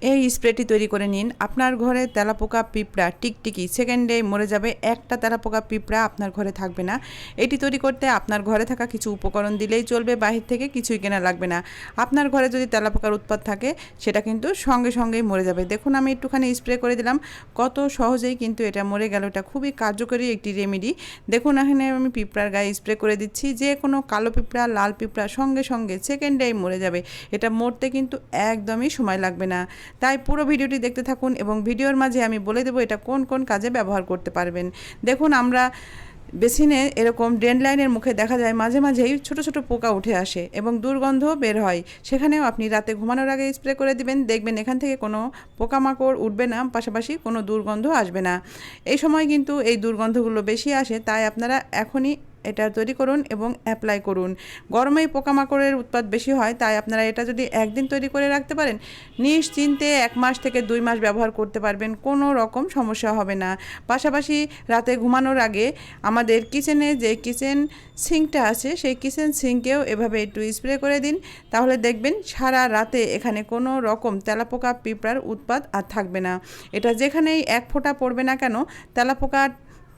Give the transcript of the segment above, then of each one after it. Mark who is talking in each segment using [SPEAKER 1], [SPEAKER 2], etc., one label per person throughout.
[SPEAKER 1] এই স্প্রেটি তৈরি করে নিন। আপনার ঘরে তেলাপোকা পিঁপড়া টিকটিকি সেকেন্ডে মরে যাবে। একটা তেলাপোকা পিঁপড়া আপনার ঘরে থাকবে না। এটি তৈরি করতে আপনার ঘরে থাকা কিছু উপকরণ দিলেই চলবে। বাহির থেকে কিছুই কেনা লাগবে না। আপনার ঘরে যদি তেলাপোকার উৎপাদ থাকে, সেটা কিন্তু সঙ্গে সঙ্গেই মরে যাবে। দেখুন, আমি একটুখানি স্প্রে করে দিলাম। কত সহজেই কিন্তু এটা মরে গেল। এটা খুবই কার্যকরী একটি রেমেডি। দেখুন, এখানে আমি পিঁপড়ার গায়ে স্প্রে করে দিচ্ছি। যে কোনো কালো পিঁপড়া, লাল পিঁপড়া সঙ্গে সঙ্গে সেকেন্ডেই মরে যাবে। এটা মরতে কিন্তু একদমই সময় লাগবে না। তাই পুরো ভিডিওটি দেখতে থাকুন এবং ভিডিওর মাঝে আমি বলে দেবো এটা কোন কোন কাজে ব্যবহার করতে পারবেন। দেখুন, আমরা বেসিনে এরকম ড্রেন লাইনের মুখে দেখা যায় মাঝে মাঝেই ছোট ছোট পোকা উঠে আসে এবং দুর্গন্ধ বের হয়। সেখানেও আপনি রাতে ঘুমানোর আগে স্প্রে করে দিবেন, দেখবেন এখান থেকে কোনো পোকামাকড় উঠবে না, পাশাপাশি কোনো দুর্গন্ধ আসবে না। এই সময় কিন্তু এই দুর্গন্ধগুলো বেশি আসে, তাই আপনারা এখনই এটা তৈরি করুন এবং অ্যাপ্লাই করুন। গরমে পোকামাকড়ের উৎপাদ বেশি হয়, তাই আপনারা এটা যদি একদিন তৈরি করে রাখতে পারেন, নিশ্চিন্তে এক মাস থেকে দুই মাস ব্যবহার করতে পারবেন, কোনো রকম সমস্যা হবে না। পাশাপাশি রাতে ঘুমানোর আগে আমাদের কিচেনে যে কিচেন সিঙ্কটা আছে, সেই কিচেন সিঙ্কেও এভাবে একটু স্প্রে করে দিন, তাহলে দেখবেন সারা রাতে এখানে কোনো রকম তেলাপোকা, পিঁপড়ার উৎপাদ আর থাকবে না। এটা যেখানেই এক ফোঁটা পড়বে না কেন তেলাপোকা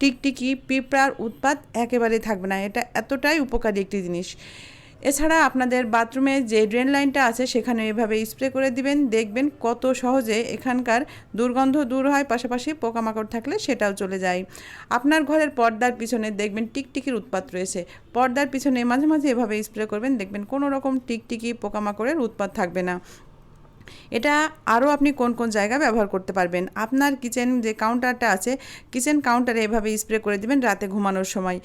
[SPEAKER 1] টিকটিকি, পিঁপড়ার উৎপাত একেবারে থাকবে না। এটা এতটাই উপকারী একটি জিনিস। এছাড়া আপনাদের বাথরুমে যে ড্রেন লাইনটা আছে, সেখানে এভাবে স্প্রে করে দিবেন। দেখবেন কত সহজে এখানকার দুর্গন্ধ দূর হয়। পাশাপাশি পোকামাকড় থাকলে সেটাও চলে যায়। আপনার ঘরের পর্দার পিছনে দেখবেন টিকটিকির উৎপাত রয়েছে। পর্দার পিছনে মাঝে মাঝে এভাবে স্প্রে করবেন। দেখবেন কোনো রকম টিকটিকি, পোকামাকড়ের উৎপাত থাকবে না। এটা আরও আপনি কোন কোন জায়গা ব্যবহার করতে পারবেন। আপনার কিচেন যে কাউন্টারটা আছে, কিচেন কাউন্টারে এভাবে স্প্রে করে দিবেন রাতে ঘুমানোর সময়।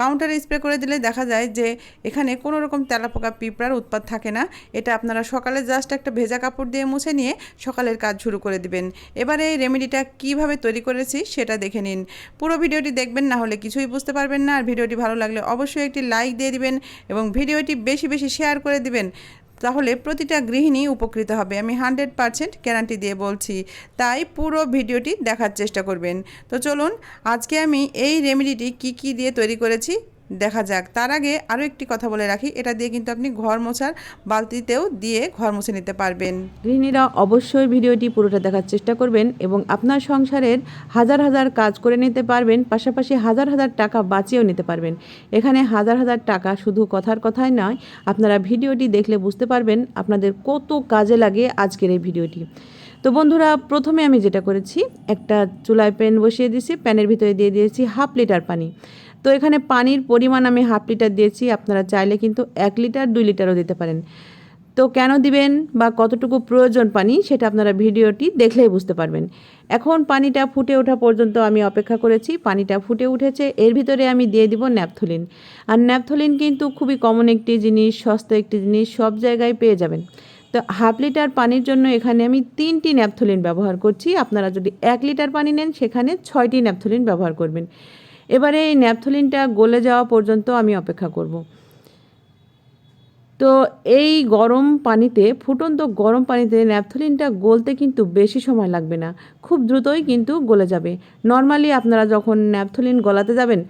[SPEAKER 1] কাউন্টারে স্প্রে করে দিলে দেখা যায় যে এখানে কোনো রকম তেলাপোকা, পিঁপড়ার উৎপাদ থাকে না। এটা আপনারা সকালে জাস্ট একটা ভেজা কাপড় দিয়ে মুছে নিয়ে সকালের কাজ শুরু করে দিবেন। এবারে এই রেমেডিটা কীভাবে তৈরি করেছি সেটা দেখে নিন। পুরো ভিডিওটি দেখবেন না হলে কিছুই বুঝতে পারবেন না। আর ভিডিওটি ভালো লাগলে অবশ্যই একটি লাইক দিয়ে দিবেন এবং ভিডিওটি বেশি বেশি শেয়ার করে দিবেন। তাহলে প্রতিটা গৃহিণী উপকৃত হবে। আমি হান্ড্রেড পারসেন্ট গ্যারান্টি দিয়ে বলছি। তাই পুরো ভিডিওটি দেখার চেষ্টা করবেন। তো চলুন, আজকে আমি এই রেমেডিটি কি কি দিয়ে তৈরি করেছি দেখা যাক। তার আগে আরও একটি কথা বলে রাখি, এটা দিয়ে কিন্তু আপনি ঘর মোছার বালতিতেও দিয়ে ঘর মুছে নিতে পারবেন।
[SPEAKER 2] গৃহিণীরা অবশ্যই ভিডিওটি পুরোটা দেখার চেষ্টা করবেন এবং আপনার সংসারের হাজার হাজার কাজ করে নিতে পারবেন, পাশাপাশি হাজার হাজার টাকা বাঁচিয়েও নিতে পারবেন। এখানে হাজার হাজার টাকা শুধু কথার কথাই নয়, আপনারা ভিডিওটি দেখলে বুঝতে পারবেন আপনাদের কত কাজে লাগে আজকের এই ভিডিওটি। তো বন্ধুরা, প্রথমে আমি যেটা করেছি, একটা চুলায় প্যান বসিয়ে দিয়েছি, প্যানের ভিতরে দিয়ে দিয়েছি হাফ লিটার পানি। তো এখানে পানির পরিমাণ আমি হাফ লিটার দিয়েছি, আপনারা চাইলে কিন্তু এক লিটার, দুই লিটারও দিতে পারেন। তো কেন দিবেন বা কতটুকু প্রয়োজন পানি সেটা আপনারা ভিডিওটি দেখলেই বুঝতে পারবেন। এখন পানিটা ফুটে ওঠা পর্যন্ত আমি অপেক্ষা করেছি, পানিটা ফুটে উঠেছে, এর ভিতরে আমি দিয়ে দিব ন্যাপথলিন। আর ন্যাপথলিন কিন্তু খুবই কমন একটি জিনিস, সস্তা একটি জিনিস, সব জায়গায় পেয়ে যাবেন। তো হাফ লিটার পানির জন্য এখানে আমি তিনটি ন্যাপথলিন ব্যবহার করছি, আপনারা যদি এক লিটার পানি নেন সেখানে ছয়টি ন্যাপথলিন ব্যবহার করবেন। এবারে এই ন্যাপথলিনটা গলে যাওয়া পর্যন্ত আমি অপেক্ষা করব। তো এই গরম পানিতে, ফুটন্ত গরম পানিতে ন্যাপথলিনটা গলতে কিন্তু বেশি সময় লাগবে না। খুব দ্রুতই কিন্তু গলে যাবে। নর্মালি আপনারা যখন ন্যাপথলিন গলাতে যাবেন,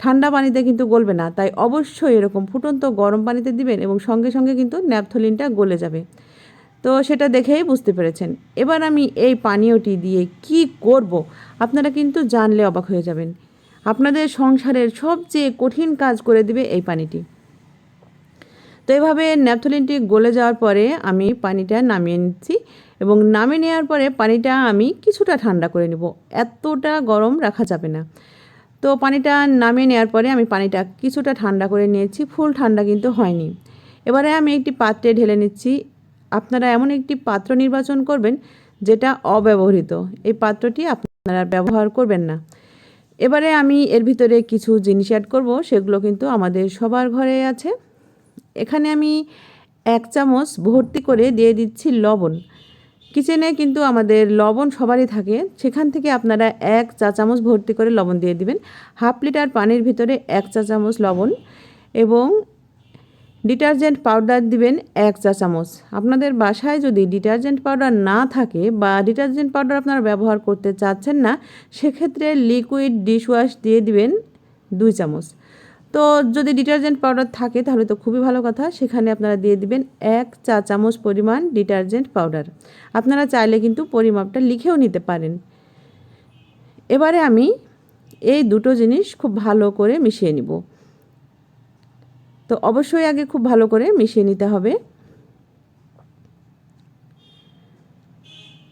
[SPEAKER 2] ঠান্ডা পানিতে কিন্তু গলবে না। তাই অবশ্যই এরকম ফুটন্ত গরম পানিতে দিবেন এবং সঙ্গে সঙ্গে কিন্তু ন্যাপথলিনটা গলে যাবে। তো সেটা দেখেই বুঝতে পেরেছেন। এবার আমি এই পানীয়টি দিয়ে কি করব, আপনারা কিন্তু জানলে অবাক হয়ে যাবেন। আপনাদের সংসারের সবচেয়ে কঠিন কাজ করে দিবে এই পানিটি। তো এভাবে ন্যাপথলিনটি গলে যাওয়ার পরে আমি পানিটা নামিয়ে নিচ্ছি এবং নামিয়ে নেওয়ার পরে পানিটা আমি কিছুটা ঠান্ডা করে নেব। এতটা গরম রাখা যাবে না। তো পানিটা নামিয়ে নেওয়ার পরে আমি পানিটা কিছুটা ঠান্ডা করে নিয়েছি, ফুল ঠান্ডা কিন্তু হয়নি। এবারে আমি একটি পাত্রে ঢেলে নিচ্ছি। আপনারা এমন একটি পাত্র নির্বাচন করবেন যেটা অব্যবহৃত। এই পাত্রটি আপনারা ব্যবহার করবেন না। এবারে আমি এর ভিতরে কিছু জিনিস অ্যাড করব, সেগুলো কিন্তু আমাদের সবার ঘরে আছে। এখানে আমি এক চামচ ভর্তি করে দিয়ে দিচ্ছি লবণ। কিচেনে কিন্তু আমাদের লবণ সবারই থাকে। সেখান থেকে আপনারা এক চা চামচ ভর্তি করে লবণ দিয়ে দিবেন। হাফ লিটার পানির ভিতরে এক চা চামচ লবণ এবং ডিটারজেন্ট পাউডার দিবেন এক চা চামচ। আপনাদের বাসায় যদি ডিটারজেন্ট পাউডার না থাকে বা ডিটারজেন্ট পাউডার আপনারা ব্যবহার করতে চাচ্ছেন না, সেক্ষেত্রে লিকুইড ডিশওয়াশ দিয়ে দিবেন দুই চামচ। তো যদি ডিটারজেন্ট পাউডার থাকে, তাহলে তো খুবই ভালো কথা। সেখানে আপনারা দিয়ে দিবেন এক চা চামচ পরিমাণ ডিটারজেন্ট পাউডার। আপনারা চাইলে কিন্তু পরিমাপটা লিখেও নিতে পারেন। এবারে আমি এই দুটো জিনিস খুব ভালো করে মিশিয়ে নিব। তো অবশ্যই আগে খুব ভালো করে মিশিয়ে নিতে হবে।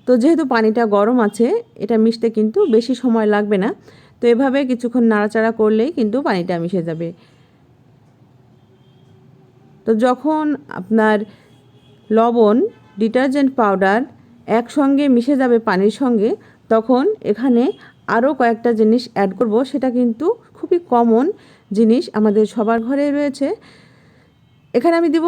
[SPEAKER 2] তো যেহেতু পানিটা গরম আছে, এটা মিশতে কিন্তু বেশি সময় লাগবে না। তো এভাবে কিছুক্ষণ নাড়াচাড়া করলেই কিন্তু পানিটা মিশে যাবে। তো যখন আপনার লবণ, ডিটারজেন্ট পাউডার একসঙ্গে মিশে যাবে পানির সঙ্গে, তখন এখানে আরও কয়েকটা জিনিস অ্যাড করব, সেটা কিন্তু খুবই কমন জিনিস আমাদের সবার ঘরে রয়েছে। এখানে আমি দেব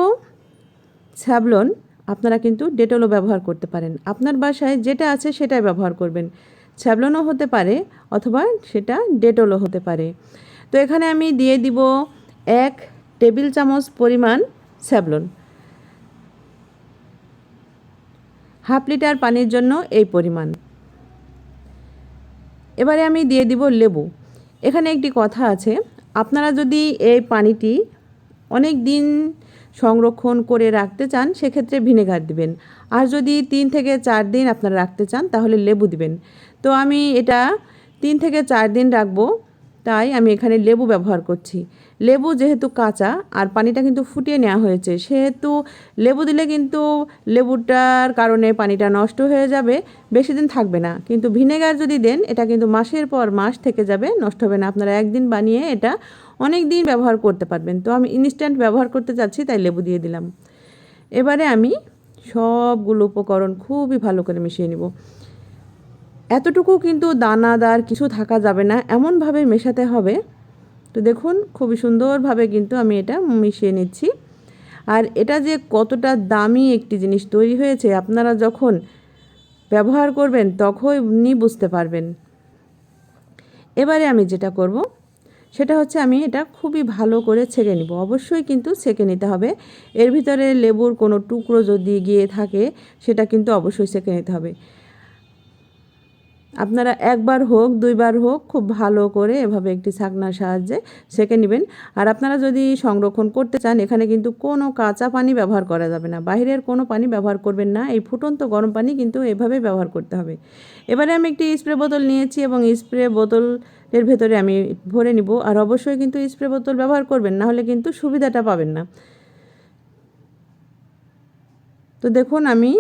[SPEAKER 2] স্যাবলন আপনারা কিন্তু ডেটলও ব্যবহার করতে পারেন। আপনার বাসায় যেটা আছে সেটাই ব্যবহার করবেন। স্যাভলনও হতে পারে অথবা সেটা ডেটলও হতে পারে। তো এখানে আমি দিয়ে দিব এক টেবিল চামচ পরিমাণ স্যাভলন। হাফ লিটার পানির জন্য এই পরিমাণ। এবারে আমি দিয়ে দিব লেবু। এখানে একটি কথা আছে। আপনারা যদি এই পানিটি অনেক দিন সংরক্ষণ করে রাখতে চান, সেক্ষেত্রে ভিনেগার দিবেন। আর যদি তিন থেকে চার দিন আপনারা রাখতে চান, তাহলে লেবু দিবেন। তো আমি এটা তিন থেকে চার দিন রাখব, তাই আমি এখানে লেবু ব্যবহার করছি। লেবু যেহেতু কাঁচা আর পানিটা কিন্তু ফুটিয়ে নেওয়া হয়েছে, সেহেতু লেবু দিলে কিন্তু লেবুটার কারণে পানিটা নষ্ট হয়ে যাবে, বেশি দিন থাকবে না। কিন্তু ভিনেগার যদি দেন, এটা কিন্তু মাসের পর মাস থেকে যাবে, নষ্ট হবে না। আপনারা একদিন বানিয়ে এটা অনেক দিন ব্যবহার করতে পারবেন। তো আমি ইনস্ট্যান্ট ব্যবহার করতে চাচ্ছি, তাই লেবু দিয়ে দিলাম। এবারে আমি সবগুলো উপকরণ খুবই ভালো করে মিশিয়ে নিব। এতটুকু কিন্তু দানাদার কিছু থাকা যাবে না, এমনভাবে মেশাতে হবে তো দেখুন, খুবই সুন্দরভাবে কিন্তু আমি এটা মিশিয়ে নিচ্ছি। আর এটা যে কতটা দামি একটি জিনিস তৈরি হয়েছে, আপনারা যখন ব্যবহার করবেন তখনই বুঝতে পারবেন। এবারে আমি যেটা করব, সেটা হচ্ছে আমি এটা খুবই ভালো করে ছেঁকে নিব। অবশ্যই কিন্তু ছেঁকে নিতে হবে। এর ভিতরে লেবুর কোনো টুকরো যদি গিয়ে থাকে, সেটা কিন্তু অবশ্যই ছেঁকে নিতে হবে। আপনারা একবার হোক, দুইবার হোক, খুব ভালো করে এভাবে একটি ছাকনার সাহায্যে সেঁকে নেবেন। আর আপনারা যদি সংরক্ষণ করতে চান, এখানে কিন্তু কোনো কাঁচা পানি ব্যবহার করা যাবে না। বাইরের কোনো পানি ব্যবহার করবেন না। এই ফুটন্ত গরম পানি কিন্তু এভাবে ব্যবহার করতে হবে। এবারে আমি একটি স্প্রে বোতল নিয়েছি এবং স্প্রে বোতলের ভেতরে আমি ভরে নিব। আর অবশ্যই কিন্তু স্প্রে বোতল ব্যবহার করবেন না হলে কিন্তু সুবিধাটা পাবেন না। তো দেখুন, আমি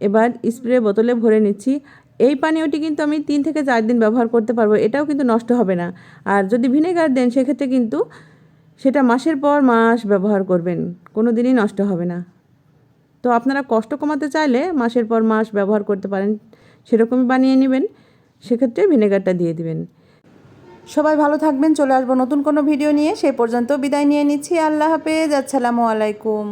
[SPEAKER 2] এবার স্প্রে বোতলে ভরে নিচ্ছি। এই পানীয়টি কিন্তু আমি তিন থেকে চার দিন ব্যবহার করতে পারব, এটাও কিন্তু নষ্ট হবে না। আর যদি ভিনেগার দেন, সেক্ষেত্রে কিন্তু সেটা মাসের পর মাস ব্যবহার করবেন, কোনো দিনই নষ্ট হবে না। তো আপনারা কষ্ট কমাতে চাইলে মাসের পর মাস ব্যবহার করতে পারেন, সেরকমই বানিয়ে নেবেন, সেক্ষেত্রে ভিনেগারটা দিয়ে দিবেন।
[SPEAKER 1] সবাই ভালো থাকবেন, চলে আসব নতুন কোনো ভিডিও নিয়ে, সেই পর্যন্ত বিদায় নিয়ে নিচ্ছি, আল্লাহ হাফেজ, আসসালামু আলাইকুম।